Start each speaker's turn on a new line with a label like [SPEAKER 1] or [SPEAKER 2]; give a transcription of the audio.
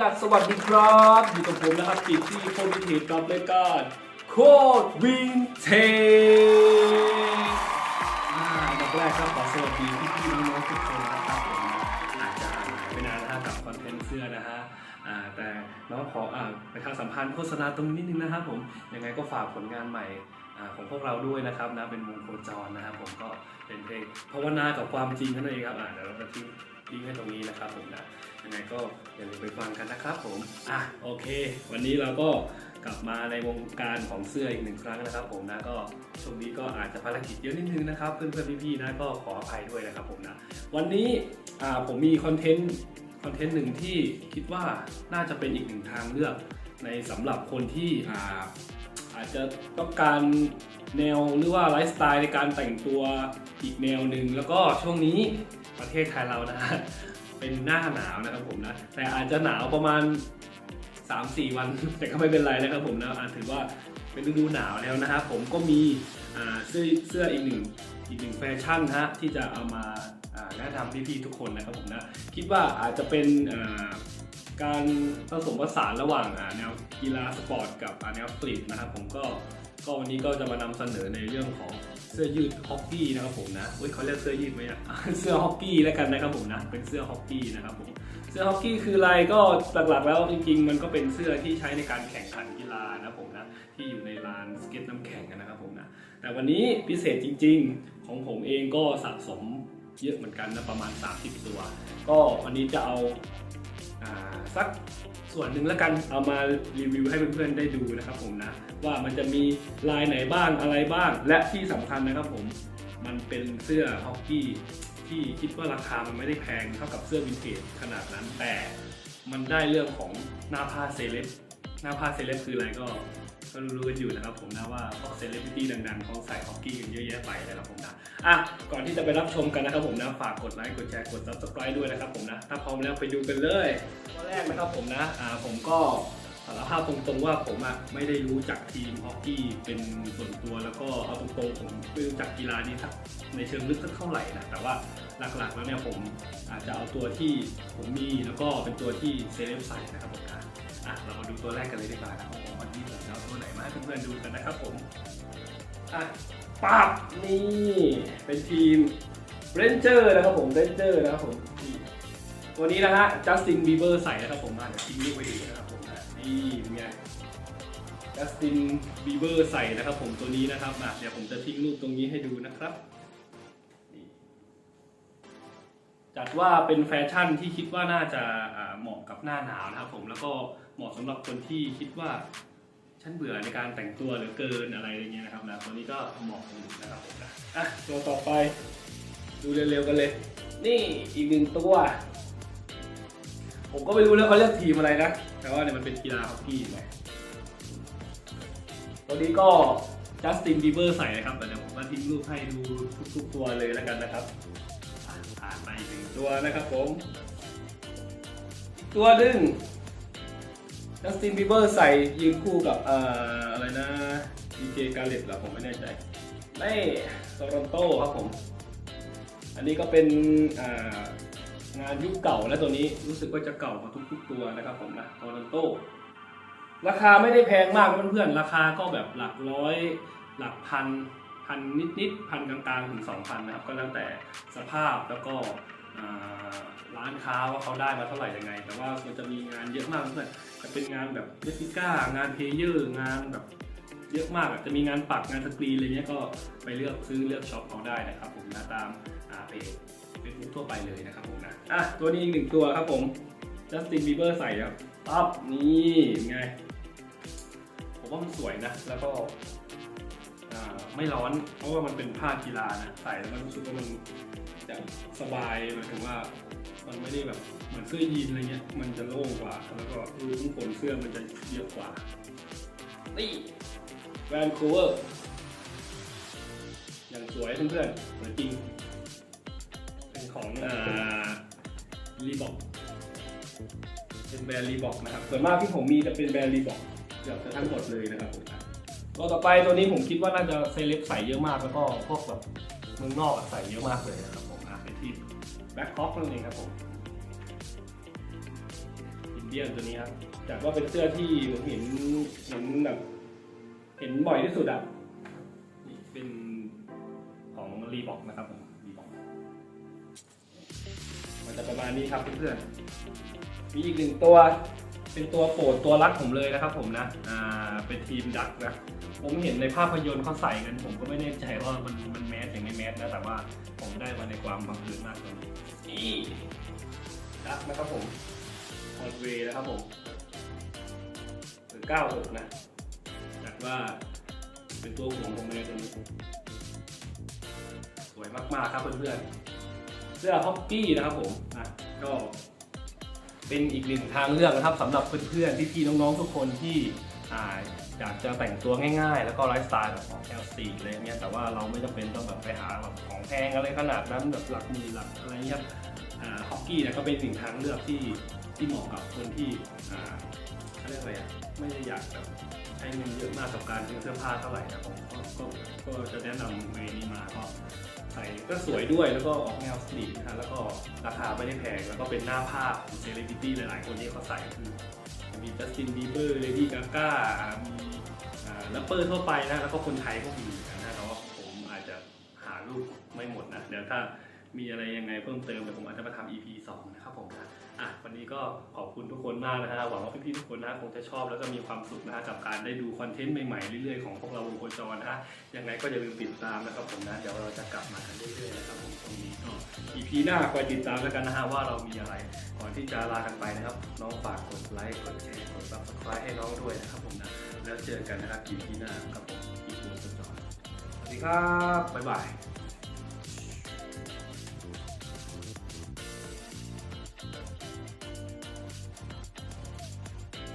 [SPEAKER 1] ดัสสวัสดีครับ อยู่กับผมนะครับกิจที่โควิเทกับรายการโคดวินเทอ่าอันดับแรกครับขอสวัสดีพี่ๆน้องๆทุกคนนะครับผมอาจจะหายไปนานนะฮะกับคอนเทนต์เสื้อนะฮะอ่าแต่น้องขออ่าประชาสัมพันธ์โฆษณาตรงนี้นิดนึงนะครับผมยังไงก็ฝากผลงานใหม่อ่าของพวกเราด้วยนะครับนะเป็นวงโคจรนะครับผมก็เป็นเพลงภาวนากับความจริงนั่นเองครับอ่าเดี๋ยวเราจะทิ้ง ลิงก์ให้ตรงนี้นะครับผมนะยังไงก็อย่าลืมไปฟังกันนะครับผมอะโอเค วันนี้เราก็กลับมาในวงการของเสื้ออีกหนึ่งครั้งนะครับ ผมนะก็ช่วงนี้ก็อาจจะภารกิจเยอะนิดนึงนะครับเพื่อนๆพี่ๆนะก็ขออภัยด้วยนะครับผมนะวันนี้อ่าผมมีคอนเทนต์คอนเทนต์หนึ่งที่คิดว่าน่าจะเป็นอีกหนึ่งทางเลือกในสำหรับคนที่อ่าอาจจะต้องการแนวหรือว่าไลฟ์สไตล์ในการแต่งตัวอีกแนวหนึ่งแล้วก็ช่วงนี้ ประเทศไทยเรานะฮะเป็นหน้าหนาวนะครับผมนะแต่อาจจะหนาวประมาณ 3-4 วัน แต่ก็ไม่เป็นไรนะครับผมนะอาจถือว่าเป็นฤดูหนาวแล้วนะครับผมก็มีเสื้อเสื้ออีกหนึ่งอีกหนึ่งแฟชั่นฮะที่จะเอามาแนะนำพี่ๆทุกคนนะครับผมนะคิดว่าอาจจะเป็นการผสมผสานระหว่างแนวกีฬาสปอร์ตกับแนวสตรีทนะครับผมก็ก็วันนี้ก็จะมานำเสนอในเรื่องของ สื้อยืดฮอกกี้นะครับผมนะเฮ้ยเขาเรียกเสื้อยืดไหมอะเสื้อฮอกกี้แล้วกันนะครับผมนะ เป็นเสื้อฮอกกี้นะครับผม เสื้อฮอกกี้คืออะไรก็หลักๆแล้วจริงๆ มันก็เป็นเสื้อที่ใช้ในการแข่งขันกีฬานะผมนะ ที่อยู่ในลานสเก็ตน้ำแข็งนะครับผมนะ แต่วันนี้พิเศษจริง ๆ ของผมเองก็สะสมเยอะเหมือนกันนะประมาณ 30 ตัว ก็วันนี้จะเอาอ่าสัก ส่วนหนึ่งแล้วกันเอามารีวิวให้เพื่อนๆได้ดูนะครับผมนะ ว่ามันจะมีลายไหนบ้างอะไรบ้าง และที่สำคัญนะครับผมมันเป็นเสื้อฮอกกี้ที่คิดว่าราคามันไม่ได้แพงเท่ากับเสื้อวินเทจขนาดนั้นแต่มันได้เรื่องของหน้าผ้าเซเลบหน้าผ้าเซเลบคืออะไรก็ ก็รู้ๆกันอยู่นะครับผมนะว่าพวกเซเลบริตี้ดังๆเขาใส่ฮอกกี้กันเยอะแยะไปนะครับผมนะอะก่อนที่จะไปรับชมกันนะครับผมนะฝากกดไลค์กดแชร์กด subscribe ด้วยนะครับผมนะถ้าพร้อมแล้วไปดูกันเลยข้อแรกนะครับผมนะอ่าผมก็สารภาพตรงๆว่าผมอะไม่ได้รู้จักทีมฮอกกี้เป็นส่วนตัวแล้วก็เอาตรงๆผมไม่รู้จักกีฬานี้สักในเชิงลึกสักเท่าไหร่นะแต่ว่าหลักๆแล้วเนี่ยผมอาจจะเอาตัวที่ผมมีแล้วก็เป็นตัวที่เซเลบใส่นะครับผมนะ อะเรามาดูตัวแรกกันเลยดีกว่านะครับผมวันนี้ผมจะเอาตัวไหนมาให้เพื่อนๆดูกันนะครับผมอะปับนี่เป็นทีมเรนเจอร์นะครับผมเรนเจอร์นะครับผมนี่ตัวนี้นะฮะจัสตินบีเบอร์ใส่นะครับผมมาเดี๋ยวทิ้งไว้ดูนะครับผมนะนี่เป็นไงจัสตินบีเบอร์ใส่นะครับผมตัวนี้นะครับอะเดี๋ยวผมจะทิ้งรูปตรงนี้ให้ดูนะครับจัดว่าเป็นแฟชั่นที่คิดว่าน่าจะเหมาะกับหน้าหนาวนะครับผมแล้วก็ เหมาะสำหรับคนที่คิดว่าฉันเบื่อในการแต่งตัวหลือเกินอะไรอย่างเงี้ยนะครับนะตัวนี้ก็เหมาะอยู่นะครับผมนะอะตัวต่อไป ดูเร็วๆกันเลย นี่อีกหนึ่งตัว ผมก็ไม่รู้แล้วเขาเรียกทีมอะไรนะ แต่ว่าเนี่ยมันเป็นกีฬาฮอกกี้ไหมตัวนี้ก็จัสตินบีเบอร์ใส่นะครับแต่เดี๋ยวผมก็ทิ้งรูปให้ดูทุกๆตัวเลยแล้วกันนะครับผ่านไปหนึ่งตัวนะครับผม ตัวหนึ่ง จัสตินบีเบอร์ใส่ยืนคู่กับเอ่ออะไรนะดีเจกาเลตหรอผมไม่แน่ใจไม่โตรอนโตครับผม อันนี้ก็เป็นงานยุคเก่าและตัวนี้รู้สึกว่าจะเก่ากว่าทุกๆตัวนะครับผมนะโตรอนโตราคาไม่ได้แพงมากเพื่อนๆ ราคาก็แบบหลักร้อยหลักพันพันนิดๆพันกลางๆถึงสองพันนะครับ ก็แล้วแต่สภาพแล้วก็ ร้านค้าว่าเขาได้มาเท่าไหร่ยังไง แต่ว่ามันจะมีงานเยอะมากเพื่อนจะเป็นงานแบบเรปิก้างานเพเยอร์งานแบบเยอะมากจะมีงานปักงานสกรีนอะไรเงี้ยก็ไปเลือกซื้อเลือกช็อปเอาได้นะครับผมนะตามเพจเฟซบุ๊กทั่วไปเลยนะครับผมนะอะตัวนี้อีกหนึ่งตัวครับผมจัสตินบีเบอร์ใส่ครับปั๊บนี่ไง ผมว่ามันสวยนะ แล้วก็ไม่ร้อน เพราะว่ามันเป็นผ้ากีฬานะ ใส่แล้วมันรู้สึกว่ามัน จะสบายหมายถึงว่า มันไม่ได้แบบเหมือนเสื้อยีนอะไรเงี้ย มันจะโล่งกว่า แล้วก็รูขุมขนเสื้อมันจะเยอะกว่า นี่แวนคูเวอร์อย่างสวยเพื่อนๆสวยจริงเป็นของอ่ารีบอกเป็นแบรนด์รีบอกนะครับ ส่วนมากที่ผมมีจะเป็นแบรนด์รีบอกเกือบจะทั้งหมดเลยนะครับผมตัวต่อไปตัวนี้ผมคิดว่าน่าจะเซเลบใส่เยอะมากแล้วก็พวกแบบเมืองนอกอะใส่เยอะมากเลยนะ แบ็คฮอปนั่นเองครับผมอินดี้ดียมตัวนี้ครับจากว่าเป็นเสื้อที่ผมเห็นเห็นแบบเห็นบ่อยที่สุดอะนี่เป็นของรีบอกนะครับผมรีบอกมันจะประมาณนี้ครับเพื่อนๆมีอีกหนึ่งตัวเป็นตัวโปรดตัวรักผมเลยนะครับผมนะ อ่า เป็นทีมดักนะ ผมเห็นในภาพยนตร์เขาใส่กัน ผมก็ไม่แน่ใจว่ามันมันแมสหรือไม่แมสนะแต่ว่าผมได้มาในความบังเอิญมากเลยนี่ดักนะครับผมฮอตเวย์นะครับผมหรือ96 นะจากว่าเป็นตัวห่วงผมเลยตัวนี้สวยมากๆครับเพื่อนๆเสื้อฮอกกี้นะครับผมอะก็เป็นอีกหนึ่งทางเลือกนะครับสำหรับเพื่อนๆพี่ๆน้องๆทุกคนที่ อยากจะแต่งตัวง่ายๆ แล้วก็ไลฟ์สไตล์แบบของ L4 อะไรเงี้ยแต่ว่าเราไม่จำเป็นต้องแบบไปหาแบบของแพงอะไรขนาดนั้นแบบหลักหมื่นหลักอะไรเงี้ยฮอกกี้เนี่ยก็เป็นสิ่งทางเลือกที่ที่เหมาะกับคนที่อาเขาเรียกอะไรอะไม่ได้อยากแบบใช้เงินเยอะมากกับการซื้อเสื้อผ้าเท่าไหร่นะผมก็ก็จะแนะนำเวนี้มาก็ใส่ก็สวยด้วยแล้วก็ออกแนวสตรีทนะฮะแล้วก็ราคาไม่ได้แพงแล้วก็เป็นหน้าผ้าของเซเลบริตี้หลายๆ คนที่เขาใส่คือ มีจัสตินบีเบอร์เลดี้กาก้ามีแรปเปอร์ทั่วไปนะ แล้วก็คนไทยก็มีนะแต่ว่าผมอาจจะหารูปไม่หมดนะ เดี๋ยวถ้า มีอะไรยังไงเพิ่มเติมเดี๋ยวผมอาจจะมาทำ EP 2 นะครับผมนะอะวันนี้ก็ขอบคุณทุกคนมากนะฮะหวังว่าพี่ๆทุกคนนะคงจะชอบแล้วก็มีความสุขนะฮะกับการได้ดูคอนเทนต์ใหม่ๆเรื่อยๆของพวกเราวงโคจรนะฮะยังไงก็อย่าลืมติดตามนะครับผมนะเดี๋ยวเราจะกลับมากันเรื่อยๆนะครับผมตรงนี้ก็ EP หน้าคอยติดตามแล้วกันนะฮะว่าเรามีอะไรก่อนที่จะลากันไปนะครับ น้องฝากกดไลค์กดแชร์กด subscribe ให้น้องด้วยนะครับผมนะแล้วเจอกันนะครับ EP หน้าครับผมอีกคนจอสวัสดีครับบ๊ายบาย